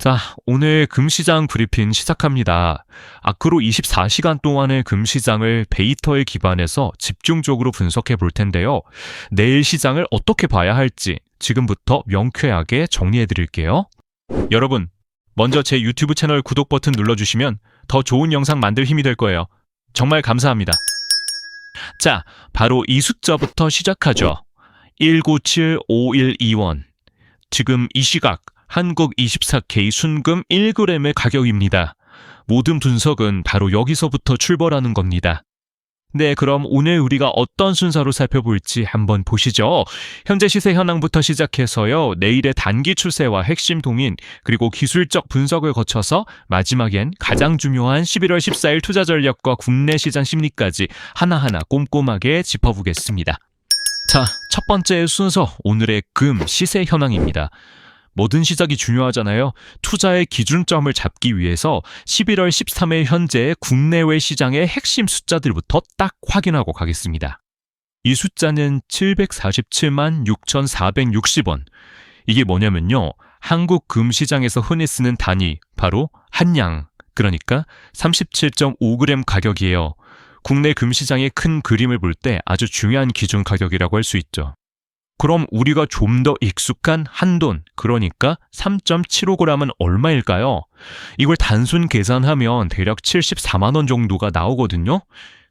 자, 오늘 금시장 브리핑 시작합니다. 앞으로 24시간 동안의 금시장을 데이터에 기반해서 집중적으로 분석해 볼 텐데요. 내일 시장을 어떻게 봐야 할지 지금부터 명쾌하게 정리해 드릴게요. 여러분, 먼저 제 유튜브 채널 구독 버튼 눌러주시면 더 좋은 영상 만들 힘이 될 거예요. 정말 감사합니다. 자, 바로 이 숫자부터 시작하죠. 1975121. 지금 이 시각 한국 24K 순금 1g의 가격입니다. 모든 분석은 바로 여기서부터 출발하는 겁니다. 네, 그럼 오늘 우리가 어떤 순서로 살펴볼지 한번 보시죠. 현재 시세 현황부터 시작해서요, 내일의 단기 추세와 핵심 동인, 그리고 기술적 분석을 거쳐서 마지막엔 가장 중요한 11월 14일 투자 전략과 국내 시장 심리까지 하나하나 꼼꼼하게 짚어보겠습니다. 자, 첫 번째 순서, 오늘의 금 시세 현황입니다. 모든 시작이 중요하잖아요. 투자의 기준점을 잡기 위해서 11월 13일 현재 국내외 시장의 핵심 숫자들부터 딱 확인하고 가겠습니다. 이 숫자는 747만 6,460원. 이게 뭐냐면요. 한국 금 시장에서 흔히 쓰는 단위, 바로 한양. 그러니까 37.5g 가격이에요. 국내 금 시장의 큰 그림을 볼 때 아주 중요한 기준 가격이라고 할 수 있죠. 그럼 우리가 좀 더 익숙한 한돈, 그러니까 3.75g은 얼마일까요? 이걸 단순 계산하면 대략 74만원 정도가 나오거든요?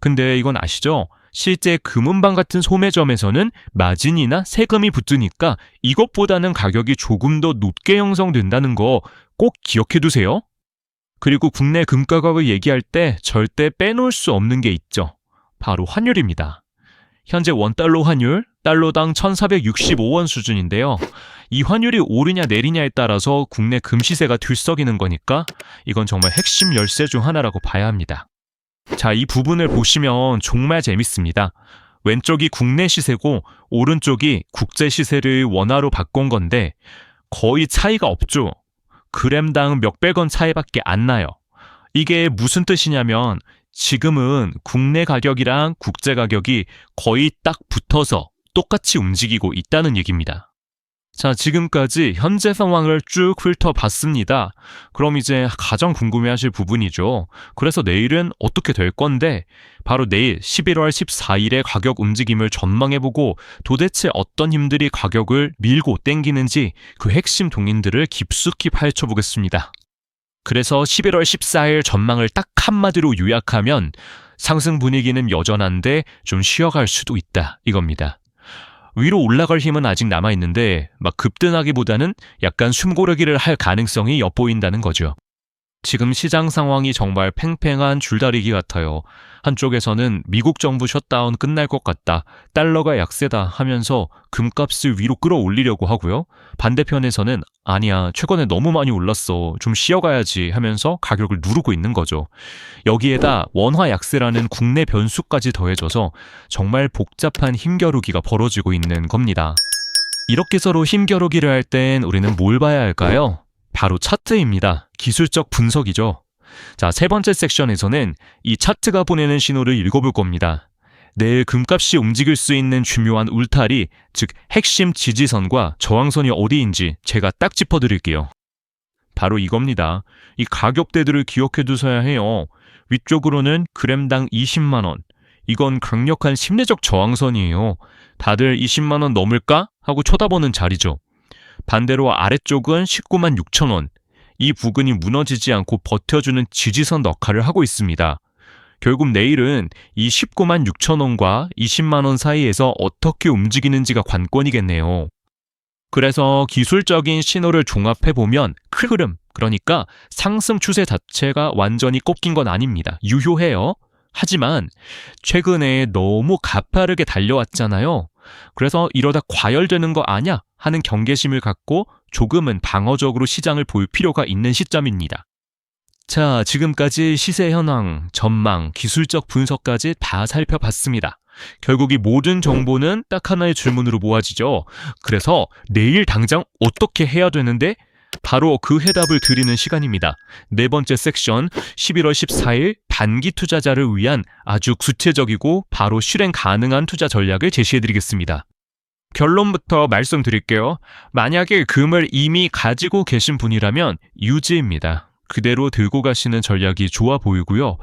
근데 이건 아시죠? 실제 금은방 같은 소매점에서는 마진이나 세금이 붙으니까 이것보다는 가격이 조금 더 높게 형성된다는 거 꼭 기억해 두세요. 그리고 국내 금 가격을 얘기할 때 절대 빼놓을 수 없는 게 있죠. 바로 환율입니다. 현재 원달러 환율 달러당 1,465원 수준인데요. 이 환율이 오르냐 내리냐에 따라서 국내 금 시세가 들썩이는 거니까 이건 정말 핵심 열쇠 중 하나라고 봐야 합니다. 자, 이 부분을 보시면 정말 재밌습니다. 왼쪽이 국내 시세고 오른쪽이 국제 시세를 원화로 바꾼 건데 거의 차이가 없죠. 그램당 몇백 원 차이밖에 안 나요. 이게 무슨 뜻이냐면 지금은 국내 가격이랑 국제 가격이 거의 딱 붙어서 똑같이 움직이고 있다는 얘기입니다. 자, 지금까지 현재 상황을 쭉 훑어봤습니다. 그럼 이제 가장 궁금해하실 부분이죠. 그래서 내일은 어떻게 될 건데, 바로 내일 11월 14일의 가격 움직임을 전망해보고 도대체 어떤 힘들이 가격을 밀고 땡기는지 그 핵심 동인들을 깊숙이 파헤쳐보겠습니다. 그래서 11월 14일 전망을 딱 한마디로 요약하면 상승 분위기는 여전한데 좀 쉬어갈 수도 있다 이겁니다. 위로 올라갈 힘은 아직 남아있는데 막 급등하기보다는 약간 숨고르기를 할 가능성이 엿보인다는 거죠. 지금 시장 상황이 정말 팽팽한 줄다리기 같아요. 한쪽에서는 미국 정부 셧다운 끝날 것 같다. 달러가 약세다 하면서 금값을 위로 끌어올리려고 하고요. 반대편에서는 아니야. 최근에 너무 많이 올랐어. 좀 쉬어가야지 하면서 가격을 누르고 있는 거죠. 여기에다 원화 약세라는 국내 변수까지 더해져서 정말 복잡한 힘겨루기가 벌어지고 있는 겁니다. 이렇게 서로 힘겨루기를 할 땐 우리는 뭘 봐야 할까요? 바로 차트입니다. 기술적 분석이죠. 자, 세 번째 섹션에서는 이 차트가 보내는 신호를 읽어볼 겁니다. 내일 금값이 움직일 수 있는 중요한 울타리, 즉 핵심 지지선과 저항선이 어디인지 제가 딱 짚어드릴게요. 바로 이겁니다. 이 가격대들을 기억해 두셔야 해요. 위쪽으로는 그램당 20만원. 이건 강력한 심리적 저항선이에요. 다들 20만원 넘을까? 하고 쳐다보는 자리죠. 반대로 아래쪽은 19만 6천 원. 이 부근이 무너지지 않고 버텨주는 지지선 역할을 하고 있습니다. 결국 내일은 이 19만 6천 원과 20만 원 사이에서 어떻게 움직이는지가 관건이겠네요. 그래서 기술적인 신호를 종합해 보면 큰 흐름, 그러니까 상승 추세 자체가 완전히 꺾인 건 아닙니다. 유효해요. 하지만 최근에 너무 가파르게 달려왔잖아요. 그래서 이러다 과열되는 거 아냐 하는 경계심을 갖고 조금은 방어적으로 시장을 볼 필요가 있는 시점입니다. 자, 지금까지 시세 현황, 전망, 기술적 분석까지 다 살펴봤습니다. 결국 이 모든 정보는 딱 하나의 질문으로 모아지죠. 그래서 내일 당장 어떻게 해야 되는데 바로 그 해답을 드리는 시간입니다. 네 번째 섹션 11월 14일 단기 투자자를 위한 아주 구체적이고 바로 실행 가능한 투자 전략을 제시해 드리겠습니다. 결론부터 말씀드릴게요. 만약에 금을 이미 가지고 계신 분이라면 유지입니다. 그대로 들고 가시는 전략이 좋아 보이고요.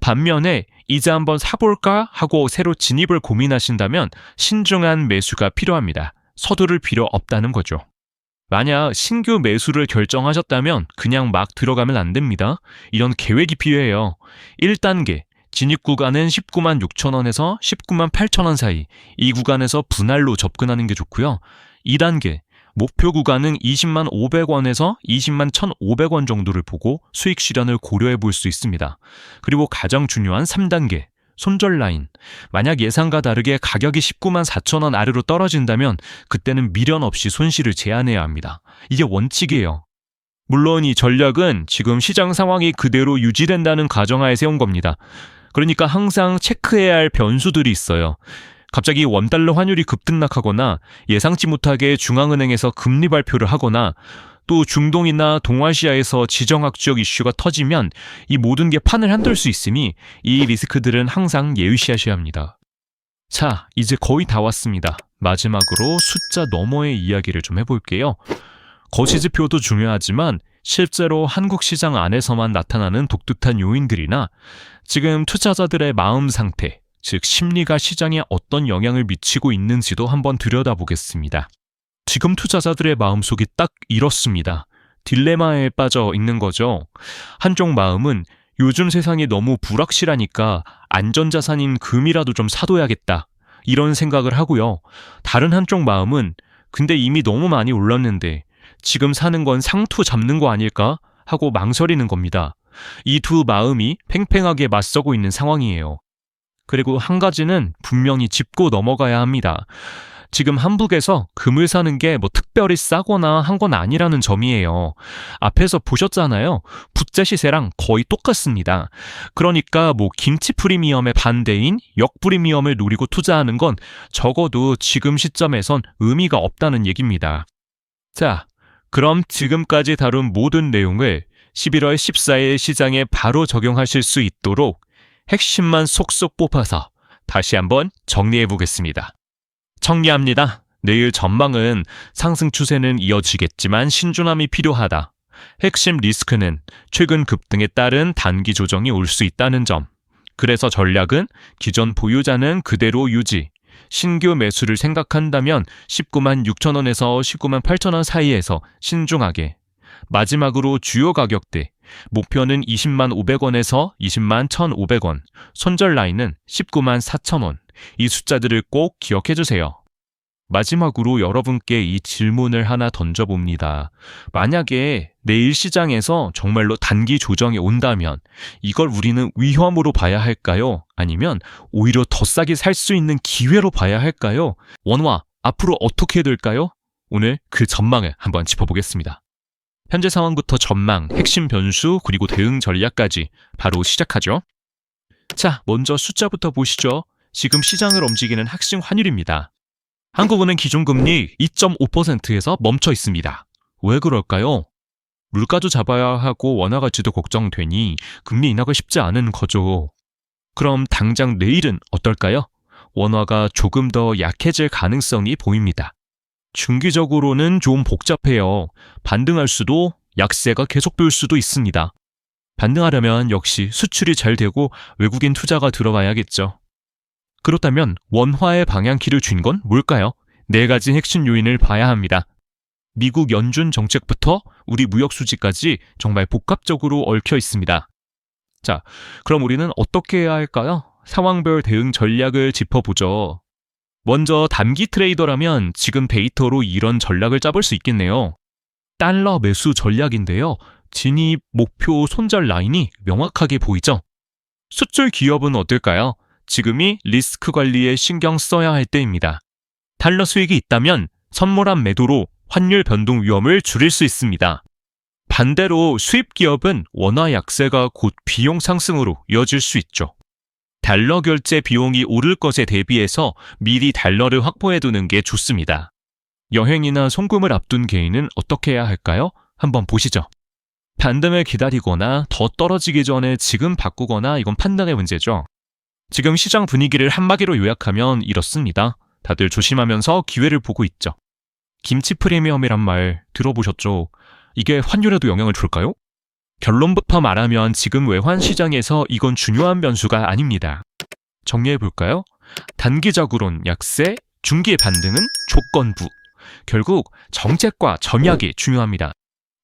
반면에 이제 한번 사볼까 하고 새로 진입을 고민하신다면 신중한 매수가 필요합니다. 서두를 필요 없다는 거죠. 만약 신규 매수를 결정하셨다면 그냥 막 들어가면 안 됩니다. 이런 계획이 필요해요. 1단계 진입 구간은 19만 6천 원에서 19만 8천 원 사이 이 구간에서 분할로 접근하는 게 좋고요. 2단계 목표 구간은 20만 500원에서 20만 1,500원 정도를 보고 수익 실현을 고려해 볼 수 있습니다. 그리고 가장 중요한 3단계 손절 라인. 만약 예상과 다르게 가격이 19만 4천 원 아래로 떨어진다면 그때는 미련 없이 손실을 제한해야 합니다. 이게 원칙이에요. 물론 이 전략은 지금 시장 상황이 그대로 유지된다는 가정하에 세운 겁니다. 그러니까 항상 체크해야 할 변수들이 있어요. 갑자기 원달러 환율이 급등락하거나 예상치 못하게 중앙은행에서 금리 발표를 하거나 또 중동이나 동아시아에서 지정학적 이슈가 터지면 이 모든 게 판을 흔들 수 있으니 이 리스크들은 항상 예의시하셔야 합니다. 자, 이제 거의 다 왔습니다. 마지막으로 숫자 너머의 이야기를 좀 해볼게요. 거시지표도 중요하지만 실제로 한국 시장 안에서만 나타나는 독특한 요인들이나 지금 투자자들의 마음 상태, 즉 심리가 시장에 어떤 영향을 미치고 있는지도 한번 들여다보겠습니다. 지금 투자자들의 마음속이 딱 이렇습니다. 딜레마에 빠져 있는 거죠. 한쪽 마음은 요즘 세상이 너무 불확실하니까 안전자산인 금이라도 좀 사둬야겠다. 이런 생각을 하고요. 다른 한쪽 마음은 근데 이미 너무 많이 올랐는데 지금 사는 건 상투 잡는 거 아닐까? 하고 망설이는 겁니다. 이 두 마음이 팽팽하게 맞서고 있는 상황이에요. 그리고 한 가지는 분명히 짚고 넘어가야 합니다. 지금 한북에서 금을 사는 게 뭐 특별히 싸거나 한 건 아니라는 점이에요. 앞에서 보셨잖아요. 부채 시세랑 거의 똑같습니다. 그러니까 뭐 김치 프리미엄의 반대인 역 프리미엄을 노리고 투자하는 건 적어도 지금 시점에선 의미가 없다는 얘기입니다. 자, 그럼 지금까지 다룬 모든 내용을 11월 14일 시장에 바로 적용하실 수 있도록 핵심만 속속 뽑아서 다시 한번 정리해 보겠습니다. 정리합니다. 내일 전망은 상승 추세는 이어지겠지만 신중함이 필요하다. 핵심 리스크는 최근 급등에 따른 단기 조정이 올 수 있다는 점. 그래서 전략은 기존 보유자는 그대로 유지. 신규 매수를 생각한다면 19만 6천 원에서 19만 8천 원 사이에서 신중하게. 마지막으로 주요 가격대. 목표는 20만 500원에서 20만 1,500원. 손절 라인은 19만 4천 원. 이 숫자들을 꼭 기억해 주세요. 마지막으로 여러분께 이 질문을 하나 던져봅니다. 만약에 내일 시장에서 정말로 단기 조정이 온다면 이걸 우리는 위험으로 봐야 할까요? 아니면 오히려 더 싸게 살 수 있는 기회로 봐야 할까요? 원화, 앞으로 어떻게 될까요? 오늘 그 전망을 한번 짚어보겠습니다. 현재 상황부터 전망, 핵심 변수, 그리고 대응 전략까지 바로 시작하죠. 자, 먼저 숫자부터 보시죠. 지금 시장을 움직이는 핵심 환율입니다. 한국은행 기준금리 2.5%에서 멈춰 있습니다. 왜 그럴까요? 물가도 잡아야 하고 원화 가치도 걱정되니 금리 인하가 쉽지 않은 거죠. 그럼 당장 내일은 어떨까요? 원화가 조금 더 약해질 가능성이 보입니다. 중기적으로는 좀 복잡해요. 반등할 수도 약세가 계속될 수도 있습니다. 반등하려면 역시 수출이 잘 되고 외국인 투자가 들어가야겠죠. 그렇다면 원화의 방향키를 준 건 뭘까요? 네 가지 핵심 요인을 봐야 합니다. 미국 연준 정책부터 우리 무역 수지까지 정말 복합적으로 얽혀 있습니다. 자, 그럼 우리는 어떻게 해야 할까요? 상황별 대응 전략을 짚어보죠. 먼저 단기 트레이더라면 지금 데이터로 이런 전략을 짜볼 수 있겠네요. 달러 매수 전략인데요. 진입, 목표, 손절 라인이 명확하게 보이죠? 수출 기업은 어떨까요? 지금이 리스크 관리에 신경 써야 할 때입니다. 달러 수익이 있다면 선물한 매도로 환율 변동 위험을 줄일 수 있습니다. 반대로 수입 기업은 원화 약세가 곧 비용 상승으로 이어질 수 있죠. 달러 결제 비용이 오를 것에 대비해서 미리 달러를 확보해 두는 게 좋습니다. 여행이나 송금을 앞둔 개인은 어떻게 해야 할까요? 한번 보시죠. 반등을 기다리거나 더 떨어지기 전에 지금 바꾸거나 이건 판단의 문제죠. 지금 시장 분위기를 한마디로 요약하면 이렇습니다. 다들 조심하면서 기회를 보고 있죠. 김치 프리미엄이란 말 들어보셨죠? 이게 환율에도 영향을 줄까요? 결론부터 말하면 지금 외환 시장에서 이건 중요한 변수가 아닙니다. 정리해 볼까요? 단기적으론 약세, 중기의 반등은 조건부. 결국 정책과 전략이 중요합니다.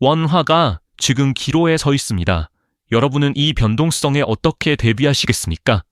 원화가 지금 기로에 서 있습니다. 여러분은 이 변동성에 어떻게 대비하시겠습니까?